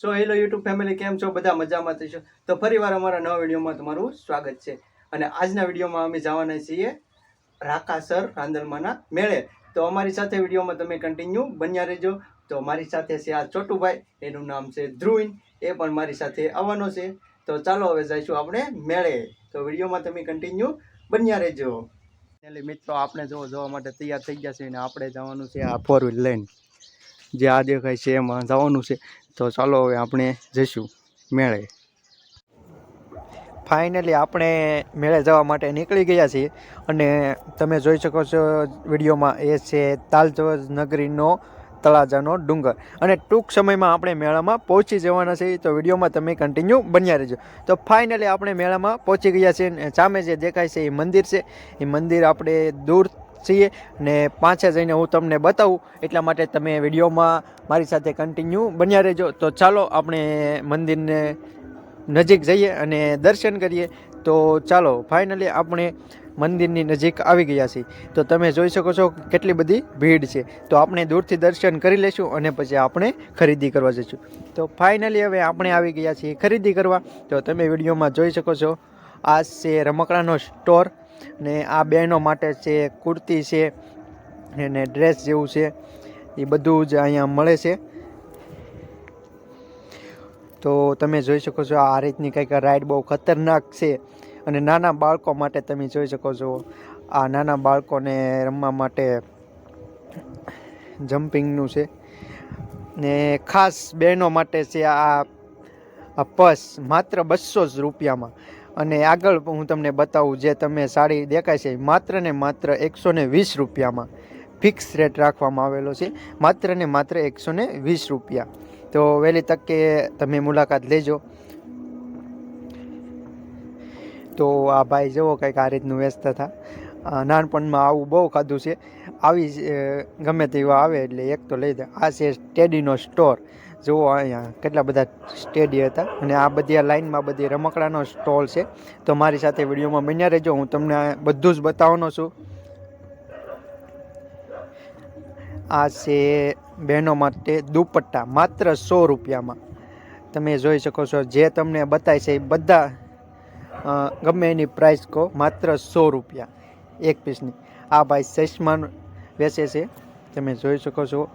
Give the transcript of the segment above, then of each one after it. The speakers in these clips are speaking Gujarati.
સો હેલો યુટ્યુબ ફેમિલી કેમ છો? બધા મજામાં થઈશો તો ફરીવાર અમારા નવા વિડીયોમાં તમારું સ્વાગત છે. અને આજના વિડીયોમાં અમે જવાના છીએ રાકાસર રાંદલમાના મેળે. તો અમારી સાથે વિડીયોમાં તમે કન્ટિન્યુ બન્યા રહેજો. તો મારી સાથે છે આ છોટુભાઈ, એનું નામ છે ધ્રુવિન. એ પણ મારી સાથે આવવાનો છે. તો ચાલો હવે જઈશું આપણે મેળે. તો વિડીયોમાં તમે કન્ટિન્યુ બન્યા રહેજો. એટલે મિત્રો, આપણે જો જોવા માટે તૈયાર થઈ ગયા છે અને આપણે જવાનું છે આ ફોર વ્હીલ લઈને જે આ દેખાય છે એમાં જવાનું છે. તો ચાલો હવે આપણે જઈશું મેળે. ફાઇનલી આપણે મેળે જવા માટે નીકળી ગયા છીએ અને તમે જોઈ શકો છો વિડીયોમાં એ છે તાલજોજ નગરીનો તળાજાનો ડુંગર. અને ટૂંક સમયમાં આપણે મેળામાં પહોંચી જવાના છીએ. તો વિડીયોમાં તમે કન્ટિન્યુ બન્યા રહેજો. તો ફાઇનલી આપણે મેળામાં પહોંચી ગયા છીએ સામે જે દેખાય છે એ મંદિર છે. એ મંદિર આપણે દૂર છીએ ને પાંચે જઈને હું તમને બતાવું. એટલા માટે તમે વિડીયોમાં મારી સાથે કન્ટિન્યુ બન્યા રહેજો. તો ચાલો આપણે મંદિરને નજીક જઈએ અને દર્શન કરીએ. તો ચાલો ફાઇનલી આપણે મંદિરની નજીક આવી ગયા છીએ. તો તમે જોઈ શકો છો કેટલી બધી ભીડ છે. તો આપણે દૂરથી દર્શન કરી લઈશું અને પછી આપણે ખરીદી કરવા જઈશું. તો ફાઇનલી હવે આપણે આવી ગયા છીએ ખરીદી કરવા. તો તમે વિડીયોમાં જોઈ શકો છો. આ છે રમકડાનો સ્ટોર ને આ બહેનો માટે છે, કુર્તી છે અને ડ્રેસ જેવું છે, એ બધું જ અહીંયા મળે છે. તો તમે જોઈ શકો છો આ રીતની કંઈક રાઈડ બહુ ખતરનાક છે અને નાના બાળકો માટે તમે જોઈ શકો છો આ નાના બાળકોને રમવા માટે જમ્પિંગનું છે. ને ખાસ બહેનો માટે છે આ પર્સ માત્ર બસો જ રૂપિયામાં. અને આગળ હું તમને બતાવું જે તમે સાડી દેખાય છે, માત્ર ને માત્ર એકસો ને વીસ રૂપિયામાં ફિક્સ રેટ રાખવામાં આવેલો છે, માત્ર ને માત્ર એકસો ને વીસ રૂપિયા. તો વહેલી તકે તમે મુલાકાત લેજો. તો આ ભાઈ જુઓ કંઈક આ રીતનું વ્યસ્ત હતા. નાનપણમાં આવું બહુ ખાધું છે. આવી ગમે તેવા આવે એટલે એક તો લઈ દે આ છે સ્ટેડીનો સ્ટોર જુઓ અહીંયા કેટલા બધા સ્ટેડી હતા અને આ બધી આ લાઈનમાં બધી રમકડાનો સ્ટોલ છે. તો મારી સાથે વિડીયોમાં બન્યા રહેજો, હું તમને બધું જ બતાવવાનો છું. આ છે બહેનો માટે દુપટ્ટા, માત્ર સો રૂપિયામાં. તમે જોઈ શકો છો, જે તમને બતાય છે એ બધા ગમે એની પ્રાઇસ કહો, માત્ર સો રૂપિયા એક પીસની આ ભાઈ ચશ્મા વેચે છે. તમે જોઈ શકો છો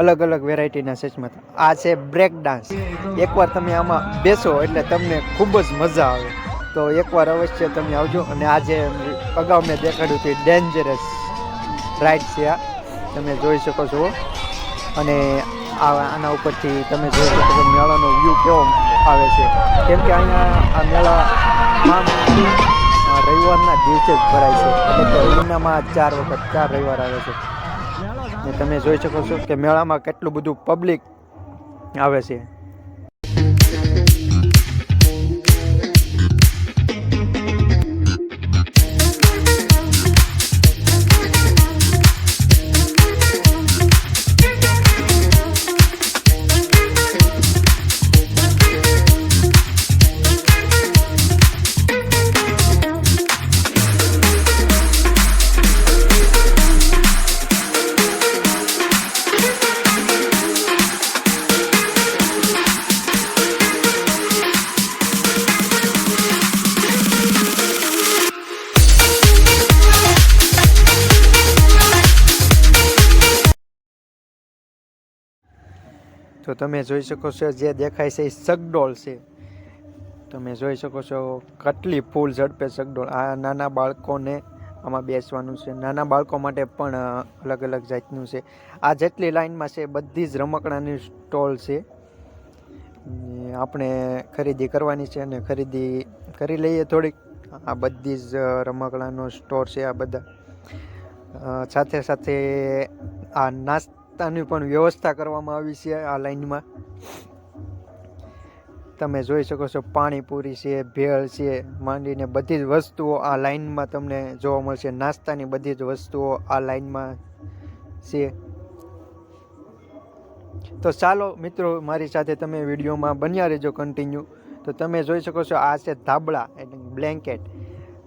અલગ અલગ વેરાયટીના સેચમાં આ છે બ્રેક ડાન્સ એકવાર તમે આમાં બેસો એટલે તમને ખૂબ જ મજા આવે. તો એકવાર અવશ્ય તમે આવજો અને આ જે અગાઉ મેં દેખાડ્યું હતું ડેન્જરસ રાઇડ છે આ. તમે જોઈ શકો છો. અને આના ઉપરથી તમે જોઈ શકો છો મેળાનો વ્યૂ કેવો આવે છે. કેમ કે અહીંયા આ મેળામાં આ રવિવારના દિવસે જ ભરાય છે. એટલે મહિનામાં ચાર વખત ચાર રવિવાર આવે છે. તમે જોઈ શકો છો કે મેળામાં કેટલું બધું પબ્લિક આવે છે. તો તમે જોઈ શકો છો જે દેખાય છે એ સગડોળ છે. તમે જોઈ શકો છો કેટલી ફૂલ ઝડપે સગડોળ. આ નાના બાળકોને આમાં બેસવાનું છે. નાના બાળકો માટે પણ અલગ અલગ જાતનું છે. આ જેટલી લાઇનમાં છે બધી જ રમકડાની સ્ટોલ છે. આપણે ખરીદી કરવાની છે અને ખરીદી કરી લઈએ થોડીક. આ બધી જ રમકડાનો સ્ટોર છે આ બધા. સાથે સાથે આ નાસ્તાની પણ વ્યવસ્થા કરવામાં આવી છે આ લાઈનમાં તમે જોઈ શકો છો, પાણીપુરી છે, ભેળ છે, માંડીને બધી જ વસ્તુઓ આ લાઈનમાં તમને જોવા મળશે. નાસ્તાની બધી જ વસ્તુઓ આ લાઈનમાં છે. તો ચાલો મિત્રો, મારી સાથે તમે વિડીયોમાં બન્યા રહેજો કન્ટિન્યુ તો તમે જોઈ શકો છો, આ છે ધાબળા એટલે બ્લેન્કેટ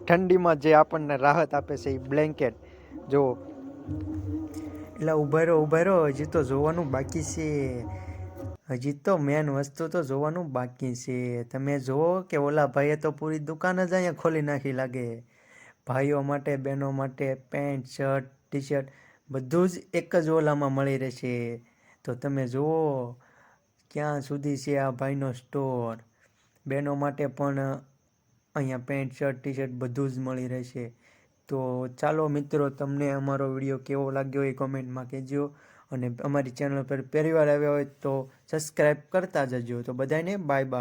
ઠંડીમાં જે આપણને રાહત આપે છે એ બ્લેન્કેટ જુઓ એટલે ઊભા રહો ઊભા રહો હજી તો જોવાનું બાકી છે. હજી તો મેન વસ્તુ તો જોવાનું બાકી છે. તમે જુઓ કે ઓલા ભાઈએ તો પૂરી દુકાન જ અહીંયા ખોલી નાખી લાગે. ભાઈઓ માટે, બહેનો માટે પેન્ટ, શર્ટ ટી શર્ટ બધું જ એક જ ઓલામાં મળી રહેશે. તો તમે જુઓ ક્યાં સુધી છે આ ભાઈનો સ્ટોર. બહેનો માટે પણ અહીંયા પેન્ટ, શર્ટ ટી શર્ટ બધું જ મળી રહેશે. તો ચાલો મિત્રો, તમને અમારો વીડિયો કેવો લાગ્યો એ કોમેન્ટમાં કહેજો. અને અમારી ચેનલ પર પહેલીવાર આવ્યા હોય તો સબસ્ક્રાઈબ કરતા જજો. તો બધાને બાય બાય